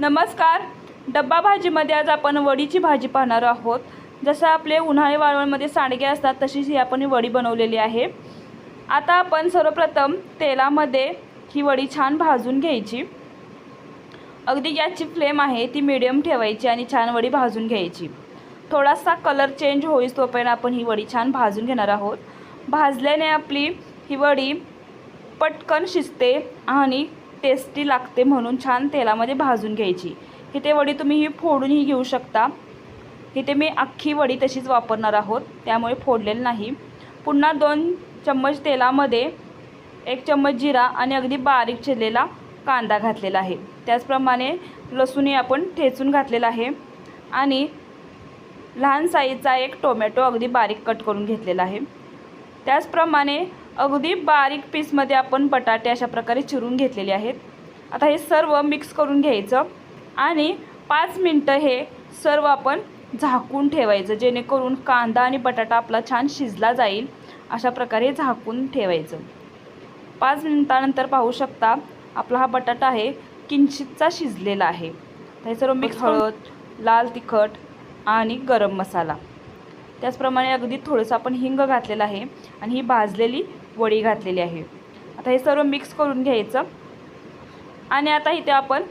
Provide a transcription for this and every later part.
नमस्कार. डब्बा भाजीमध्ये आज आपण वडीची भाजी पाहणार आहोत. जसं आपले उन्हाळी वाळवणमध्ये सांडगे असतात तशीच ही आपण वडी बनवलेली आहे. आता आपण सर्वप्रथम तेलामध्ये ही वडी छान भाजून घ्यायची. अगदी गॅसची फ्लेम आहे ती मिडियम ठेवायची आणि छान वडी भाजून घ्यायची. थोडासा कलर चेंज होईस तोपर्यंत आपण ही वडी छान भाजून घेणार आहोत. भाजल्याने आपली ही वडी पटकन शिजते आणि टेस्टी लागते म्हणून छान तेलामध्ये भाजून घ्यायची. इथे वडी तुम्ही ही फोडूनही घेऊ शकता. इथे मी अख्खी वडी तशीच वापरणार आहोत. त्यामुळे फोडलेलं नाही. पुन्हा दोन चम्मच तेलामध्ये एक चम्मच जिरा आणि अगदी बारीक चिरलेला कांदा घातलेला आहे. त्याचप्रमाणे लसूणही आपण ठेचून घातलेला आहे. आणि लहान साईजचा एक टोमॅटो अगदी बारीक कट करून घेतलेला आहे. त्याचप्रमाणे अगदी बारीक पीसमध्ये आपण बटाटे अशा प्रकारे चिरून घेतलेले आहेत. आता हे सर्व मिक्स करून घ्यायचं आणि पाच मिनटं हे सर्व आपण झाकून ठेवायचं जेणेकरून कांदा आणि बटाटा आपला छान शिजला जाईल अशा प्रकारे झाकून ठेवायचं. पाच मिनिटानंतर पाहू शकता आपला हा बटाटा आहे किंचितचा शिजलेला आहे. हे सर्व मिक्स हळद लाल तिखट आणि गरम मसाला. त्याचप्रमाणे अगदी थोडंसं आपण हिंग घातलेलं आहे आणि ही भाजलेली वडी घातलेली आहे. आता हे सर्व मिक्स करून घ्यायचं. आणि आता इथे आपण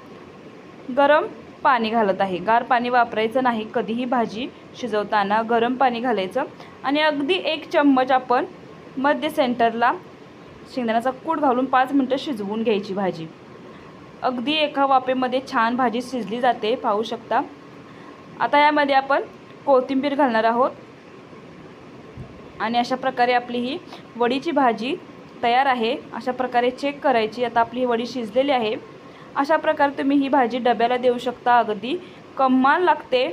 गरम पाणी घालत आहे. गार पाणी वापरायचं नाही. कधीही भाजी शिजवताना गरम पाणी घालायचं. आणि अगदी एक चम्मच आपण मध्य सेंटरला शेंगदाण्याचा कूट घालून पाच मिनटं शिजवून घ्यायची भाजी. अगदी एका वाफेमध्ये छान भाजी शिजली जाते. पाहू शकता. आता यामध्ये आपण कोथिंबीर घालणार आहोत. आणि अशा प्रकारे आपली ही वडीची भाजी तयार आहे. अशा प्रकारे चेक करायची. आता आपली ही वडी शिजलेली आहे. अशा प्रकारे तुम्ही ही भाजी डब्याला देऊ शकता. अगदी कमाल लागते.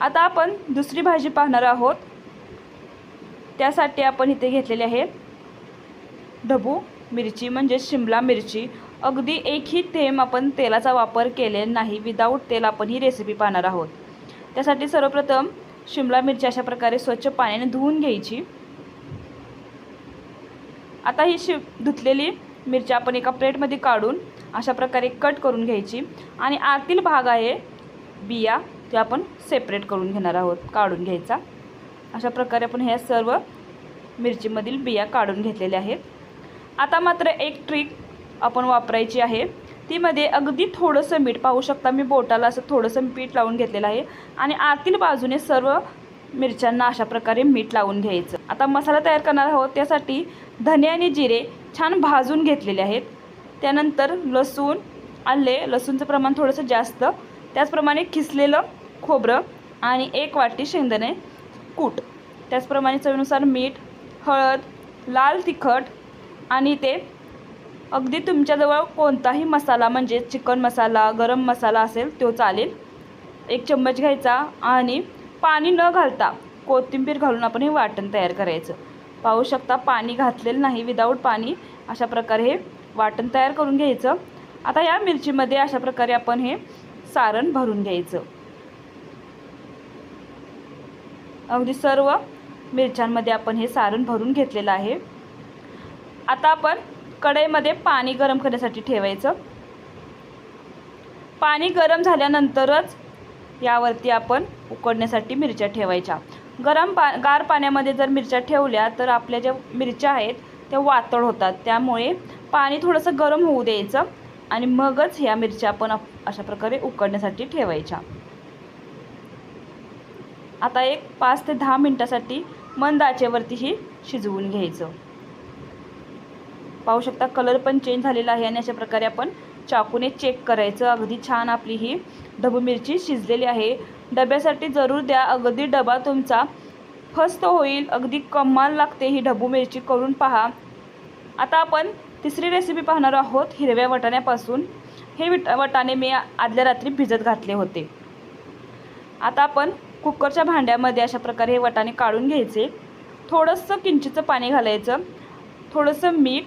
आता आपण दुसरी भाजी पाहणार आहोत. त्यासाठी आपण इथे घेतलेली आहे ढबू मिरची म्हणजे शिमला मिरची. अगदी एकही थेंब आपण तेलाचा वापर केलेला नाही. विदाऊट तेल आपण ही रेसिपी पाहणार आहोत. त्यासाठी सर्वप्रथम शिमला मिरची अशा प्रकारे स्वच्छ पाण्याने धुवून घ्यायची. आता ही शि धुतलेली मिरची आपण एका प्लेटमध्ये काढून अशा प्रकारे कट करून घ्यायची. आणि आतील भाग आहे बिया ते आपण सेपरेट करून घेणार आहोत काढून घ्यायचा. अशा प्रकारे आपण ह्या सर्व मिरचीमधील बिया काढून घेतलेल्या आहेत. आता मात्र एक ट्रिक आपण वापरायची आहे. तीमध्ये अगदी थोडंसं मीठ पाहू शकता. मी बोटाला असं थोडंसं पीठ लावून घेतलेलं आहे. आणि आतील बाजूने सर्व मिरच्यांना अशा प्रकारे मीठ लावून घ्यायचं. आता मसाला तयार करणार आहोत. त्यासाठी धने आणि जिरे छान भाजून घेतलेले आहेत. त्यानंतर लसूण आले. लसूणचं प्रमाण थोडंसं जास्त. त्याचप्रमाणे खिसलेलं खोबरं आणि एक वाटी शेंगदाणे कूट. त्याचप्रमाणे चवीनुसार मीठ हळद लाल तिखट आणि ते अगदी तुमच्याजवळ कोणताही मसाला म्हणजे चिकन मसाला गरम मसाला असेल तो चालेल. एक चम्मच घ्यायचा आणि पाणी न घालता कोथिंबीर घालून आपण हे वाटण तयार करायचं. पाहू शकता पाणी घातलेलं नाही विदाऊट पाणी. अशा प्रकारे हे वाटण तयार करून घ्यायचं. आता या मिरचीमध्ये अशा प्रकारे आपण हे सारण भरून घ्यायचं. अगदी सर्व मिरच्यांमध्ये आपण हे सारण भरून घेतलेलं आहे. आता आपण कढईमध्ये पाणी गरम करण्यासाठी ठेवायचं. पाणी गरम झाल्यानंतरच यावरती आपण उकडण्यासाठी मिरच्या ठेवायच्या. गरम पा गार पाण्यामध्ये जर मिरच्या ठेवल्या तर आपल्या ज्या मिरच्या आहेत त्या वातळ होतात. त्यामुळे पाणी थोडंसं गरम होऊ द्यायचं आणि मगच ह्या मिरच्या आपण अशा प्रकारे उकडण्यासाठी ठेवायच्या. आता एक पाच ते दहा मिनटासाठी मंद आचेवरती ही शिजवून घ्यायचं. पाहू शकता कलर पण चेंज झालेला आहे आणि अशा प्रकारे आपण चाकूने चेक करायचं. अगदी छान आपली ही ढबू मिरची शिजलेली आहे. डब्यासाठी जरूर द्या. अगदी डबा तुमचा फस्त होईल. अगदी कमाल लागते ही ढबू मिरची. करून पहा. आता आपण तिसरी रेसिपी पाहणार आहोत हिरव्या वटाण्यापासून. हे विट वटाणे मी आदल्या रात्री भिजत घातले होते. आता आपण कुकरच्या भांड्यामध्ये अशा प्रकारे हे वटाणे काढून घ्यायचे. थोडंसं किंचितचं पाणी घालायचं. थोडंसं मीठ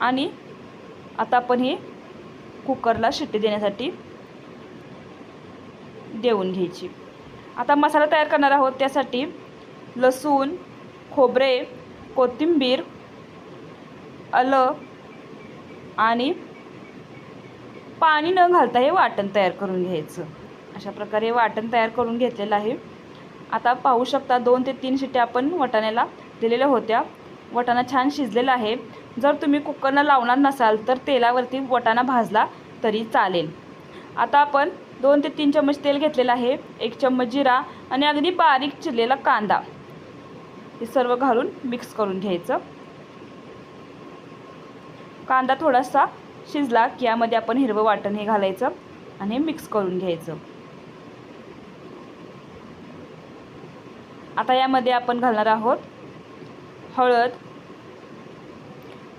आणि आता आपण हे कुकरला शिट्टी देण्यासाठी देऊन घ्यायची. आता मसाला तयार करणार आहोत त्यासाठी लसूण खोबरे कोथिंबीर आलं आणि पाणी न घालता हे वाटण तयार करून घ्यायचं. अशा प्रकारे वाटण तयार करून घेतलेलं आहे. आता पाहू शकता दोन ते तीन शिट्ट्या आपण वटाण्याला दिलेल्या होत्या. वटाणा छान शिजलेला आहे. जर तुम्ही कुकरनं लावणार नसाल तर तेलावरती वटाणा भाजला तरी चालेल. आता आपण दोन ते तीन चम्मच तेल घेतलेलं आहे एक चम्मच जिरा आणि अगदी बारीक चिरलेला कांदा. हे सर्व घालून मिक्स करून घ्यायचं. कांदा थोडासा शिजला की यामध्ये आपण हिरवं वाटण हे घालायचं आणि मिक्स करून घ्यायचं. आता यामध्ये आपण घालणार आहोत हळद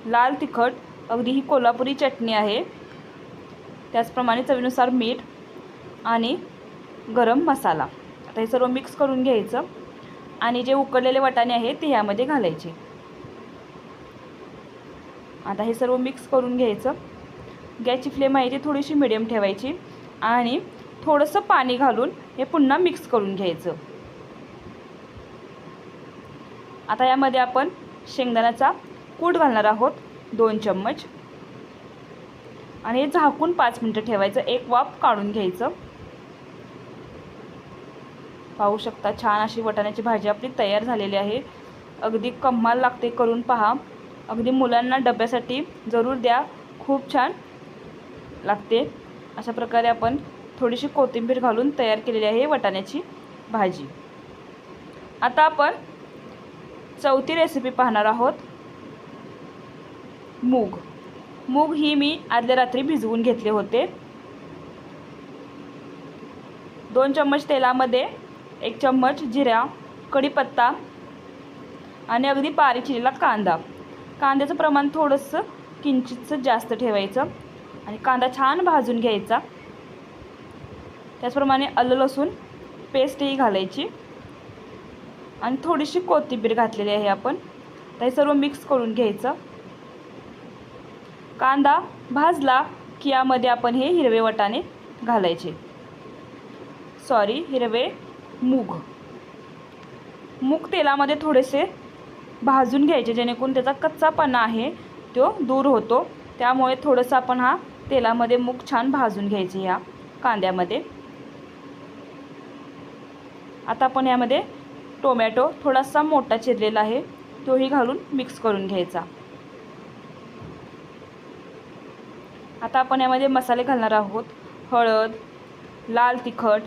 लाल तिखट अगदी ही कोल्हापुरी चटणी आहे. त्याचप्रमाणे चवीनुसार मीठ आणि गरम मसाला. आता हे सर्व मिक्स करून घ्यायचं आणि जे उकडलेले वाटाणे आहेत ते ह्यामध्ये घालायचे. आता हे सर्व मिक्स करून घ्यायचं. गॅसची फ्लेम आहे ती थोडीशी मिडियम ठेवायची आणि थोडंसं पाणी घालून हे पुन्हा मिक्स करून घ्यायचं. आता यामध्ये आपण शेंगदाण्याचा कूट घालणार आहोत. दोन चम्मच. आणि हे झाकून पाच मिनटं ठेवायचं. एक वाफ काढून घ्यायचं. पाहू शकता छान अशी वटाण्याची भाजी आपली तयार झालेली आहे. अगदी कम्माल लागते करून पहा. अगदी मुलांना डब्यासाठी जरूर द्या. खूप छान लागते. अशा प्रकारे आपण थोडीशी कोथिंबीर घालून तयार केलेली आहे वटाण्याची भाजी. आता आपण चौथी रेसिपी पाहणार आहोत. मूग. मूग ही मी आदल्या रात्री भिजवून घेतले होते. दोन चम्मच तेलामध्ये एक चम्मच जिरा कढीपत्ता आणि अगदी बारीक चिरलेला कांदा. कांद्याचं प्रमाण थोडंसं किंचितचं जास्त ठेवायचं आणि कांदा छान भाजून घ्यायचा. त्याचप्रमाणे आलं लसूण पेस्टही घालायची. आणि थोडीशी कोथिंबीर घातलेली आहे आपण. ते सर्व मिक्स करून घ्यायचं. कांदा भाजला की यामध्ये आपण हे हिरवे वटाणे घालायचे. सॉरी हिरवे मूग. मूग तेलामध्ये थोडेसे भाजून घ्यायचे जेणेकरून त्याचा कच्चापणा आहे तो दूर होतो. त्यामुळे थोडंसं आपण हा तेलामध्ये मूग छान भाजून घ्यायचे ह्या कांद्यामध्ये. आता आपण यामध्ये टोमॅटो थोडासा मोठा चिरलेला आहे तोही घालून मिक्स करून घ्यायचा. आता आपण यामध्ये मसाले घालणार आहोत. हळद लाल तिखट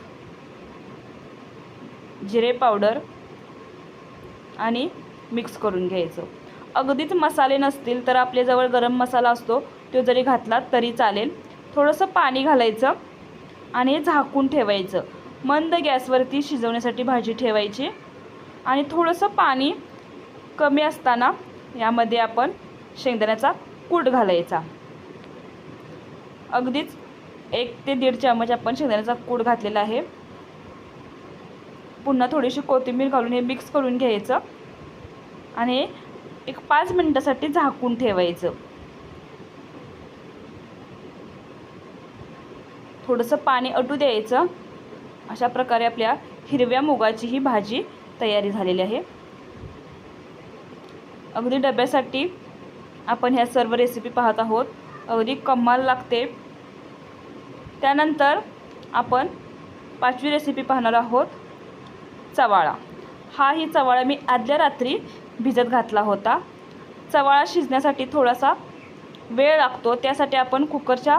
जिरे पावडर आणि मिक्स करून घ्यायचं. अगदीच मसाले नसतील तर आपल्याजवळ गरम मसाला असतो तो जरी घातला तरी चालेल. थोडंसं पाणी घालायचं आणि झाकून ठेवायचं. मंद गॅसवरती शिजवण्यासाठी भाजी ठेवायची आणि थोडंसं पाणी कमी असताना यामध्ये आपण शेंगदाण्याचा कूट घालायचा. अगदीच एक ते दीड चमच आपण शेंगदाण्याचा कूड घातलेला आहे. पुन्हा थोडीशी कोथिंबीर घालून हे मिक्स करून घ्यायचं आणि एक पाच मिनटासाठी झाकून ठेवायचं. थोडंसं पाणी अटू द्यायचं. अशा प्रकारे आपल्या हिरव्या मुगाची ही भाजी तयारी झालेली आहे. अगदी डब्यासाठी आपण ह्या सर्व रेसिपी पाहत आहोत. अगदी कमाल लागते. त्यानंतर आपण पाचवी रेसिपी पाहणार आहोत. चवाळा. हा ही चवाळा मी आदल्या रात्री भिजत घातला होता. चवाळा शिजण्यासाठी थोडासा वेळ लागतो. त्यासाठी आपण कुकरच्या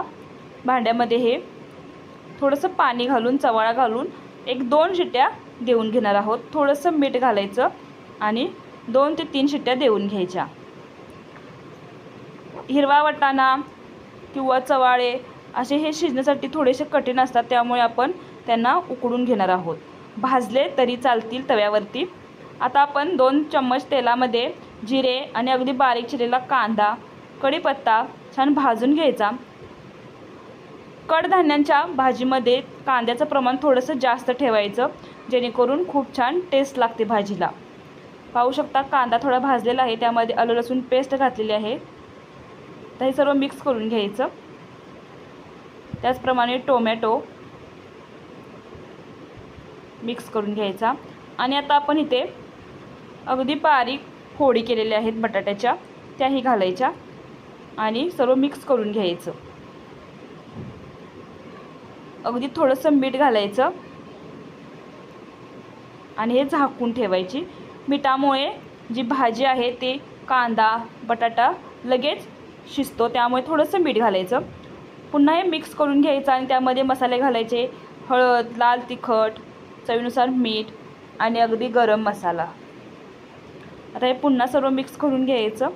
भांड्यामध्ये हे थोडंसं पाणी घालून चवाळा घालून एक दोन शिट्ट्या देऊन घेणार आहोत. थोडंसं मीठ घालायचं आणि दोन ते तीन शिट्ट्या देऊन घ्यायच्या. हिरवा वाटाणा किंवा चवाळे असे हे शिजण्यासाठी थोडेसे कठीण असतात त्यामुळे आपण त्यांना उकडून घेणार आहोत. भाजले तरी चालतील तव्यावरती. आता आपण दोन चम्मच तेलामध्ये जिरे आणि अगदी बारीक चिरलेला कांदा कढीपत्ता छान भाजून घ्यायचा. कडधान्यांच्या भाजीमध्ये कांद्याचं प्रमाण थोडंसं जास्त ठेवायचं जेणेकरून खूप छान टेस्ट लागते भाजीला. पाहू शकता कांदा थोडा भाजलेला आहे त्यामध्ये आलं लसूण पेस्ट घातलेली आहे. तर हे सर्व मिक्स करून घ्यायचं. त्याचप्रमाणे टोमॅटो मिक्स करून घ्यायचा. आणि आता आपण इथे अगदी बारीक फोडी केलेल्या आहेत बटाट्याच्या त्याही घालायच्या आणि सर्व मिक्स करून घ्यायचं. अगदी थोडंसं मीठ घालायचं आणि हे झाकून ठेवायची. मिठामुळे जी भाजी आहे ते कांदा बटाटा लगेच शिजतो त्यामुळे थोडंसं मीठ घालायचं. पुन्हा हे मिक्स करून घ्यायचं आणि त्यामध्ये मसाले घालायचे. हळद लाल तिखट चवीनुसार मीठ आणि अगदी गरम मसाला. आता हे पुन्हा सर्व मिक्स करून घ्यायचं.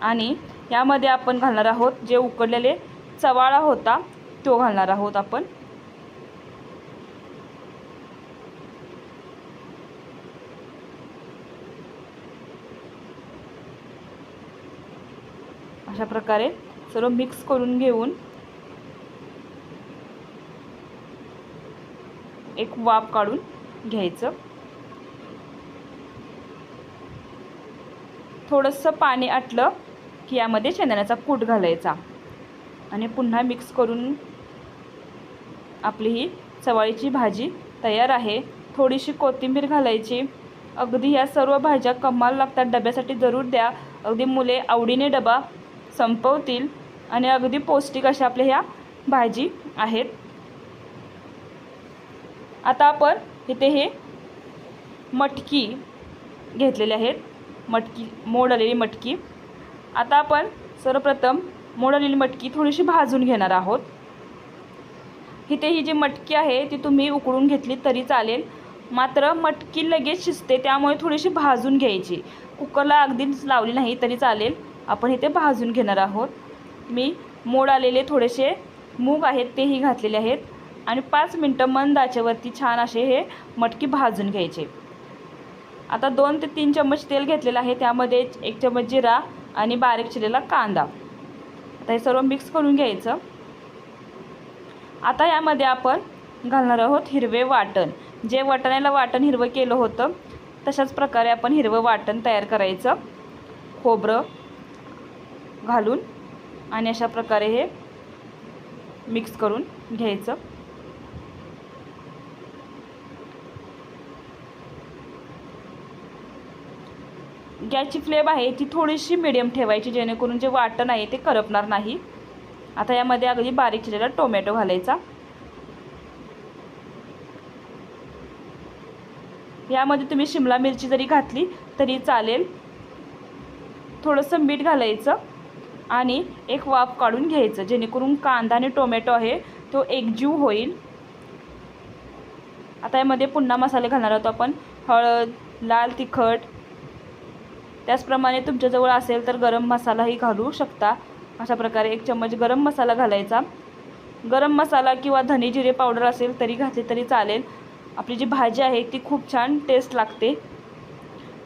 आणि यामध्ये आपण घालणार आहोत जे उकडलेले चवाळा होता तो घालणार आहोत आपण. अशा प्रकारे सर्व मिक्स करून घेऊन एक वाफ काढून घ्यायचं. थोडंसं पाणी आटलं की यामध्ये शेंदाण्याचा कूट घालायचा. आणि पुन्हा मिक्स करून आपली ही चवाळीची भाजी तयार आहे. थोडीशी कोथिंबीर घालायची. अगदी ह्या सर्व भाज्या कमाल लागतात. डब्यासाठी जरूर द्या. अगदी मुले आवडीने डबा संपवतील आणि अगदी पौष्टिक अशा आपल्या ह्या भाजी आहेत. आता आपण इथे हे मटकी घेतलेले आहेत. मटकी मोड आलेली मटकी. आता आपण सर्वप्रथम मोड आलेली मटकी थोडीशी भाजून घेणार आहोत. इथे ही जी मटकी आहे ती तुम्ही उकळून घेतली तरी चालेल. मात्र मटकी लगेच शिजते त्यामुळे थोडीशी भाजून घ्यायची. कुकरला अगदीच लावली नाही तरी चालेल. आपण इथे भाजून घेणार आहोत. मी मोड आलेले थोडेसे मूग आहेत तेही घातलेले आहेत. आणि पाच मिनटं मंद आचेवरती छान असे हे मटकी भाजून घ्यायचे. आता दोन ते तीन चम्मच तेल घेतलेलं आहे. त्यामध्ये एक चम्मच जिरा आणि बारीक चिरलेला कांदा. आता हे सर्व मिक्स करून घ्यायचं. आता यामध्ये आपण घालणार आहोत हिरवे वाटण. जे वाटण्याला वाटण हिरवं केलं होतं तशाच प्रकारे आपण हिरवं वाटण तयार करायचं. खोबरं घालून आणि अशा प्रकारे हे मिक्स करून घ्यायचं. गॅसची फ्लेम आहे ती थोडीशी मिडियम ठेवायची जेणेकरून जे वाटण आहे ते करपणार नाही. आता यामध्ये अगदी बारीक चिरलेला टोमॅटो घालायचा. यामध्ये तुम्ही शिमला मिरची जरी घातली तरी चालेल. थोडंसं मीठ घालायचं. आणि एक वाफ काढून घ्यायचं जेणेकरून कांदा आणि टोमॅटो आहे तो एकजीव होईल. आता यामध्ये पुन्हा मसाले घालणार आहोत आपण. हळद लाल तिखट. त्याचप्रमाणे तुमच्याजवळ असेल तर गरम मसालाही घालू शकता. अशा प्रकारे एक चम्मच गरम मसाला घालायचा. गरम मसाला किंवा धने जिरे पावडर असेल तरी घातली तरी चालेल. आपली जी भाजी आहे ती खूप छान टेस्ट लागते.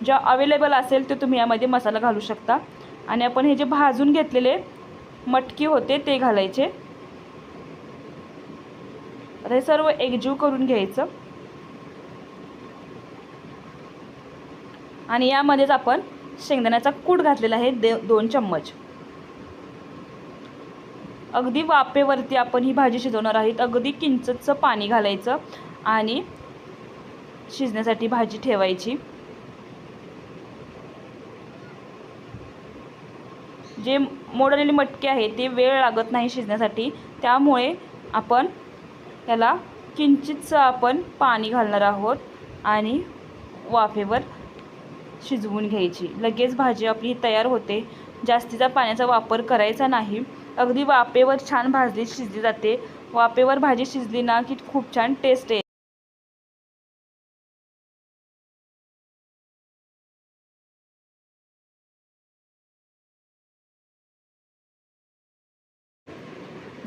ज्या अवेलेबल असेल ते तुम्ही यामध्ये मसाला घालू शकता. आणि आपण हे जे भाजून घेतलेले मटकी होते ते घालायचे. आता हे सर्व एकजीव करून घ्यायचं. आणि यामध्येच आपण शेंगदाण्याचा कूट घातलेला आहे दे दोन चम्मच. अगदी वाफेवरती आपण ही भाजी शिजवणार आहोत. अगदी किंचतचं पाणी घालायचं आणि शिजण्यासाठी भाजी ठेवायची. जे मोडलेले मटके आहे ते वेळ लागत नाही शिजण्यासाठी. त्यामुळे आपण त्याला किंचितचं आपण पाणी घालणार आहोत आणि वाफेवर शिजवून घ्यायची. लगेच भाजी आपली तयार होते. जास्तीचा पाण्याचा वापर करायचा नाही. अगदी वाफेवर छान भाजली शिजली जाते. वाफेवर भाजी शिजली ना की खूप छान टेस्ट आहे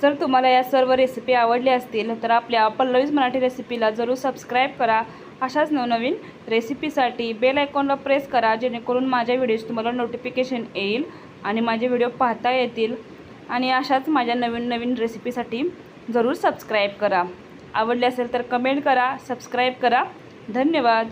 जर तुम्हाला या सर्व रेसिपी आवडल्या असतील तर आपल्या पल्लवीज मराठी रेसिपीला जरूर सबस्क्राईब करा. अशाच नवनवीन रेसिपीसाठी बेल आयकॉनला प्रेस करा जेणेकरून माझ्या व्हिडिओज तुम्हाला नोटिफिकेशन येईल आणि माझे व्हिडिओ पाहता येतील. आणि अशाच माझ्या नवीन नवीन रेसिपीसाठी जरूर सबस्क्राईब करा. आवडले असेल तर कमेंट करा सबस्क्राईब करा. धन्यवाद.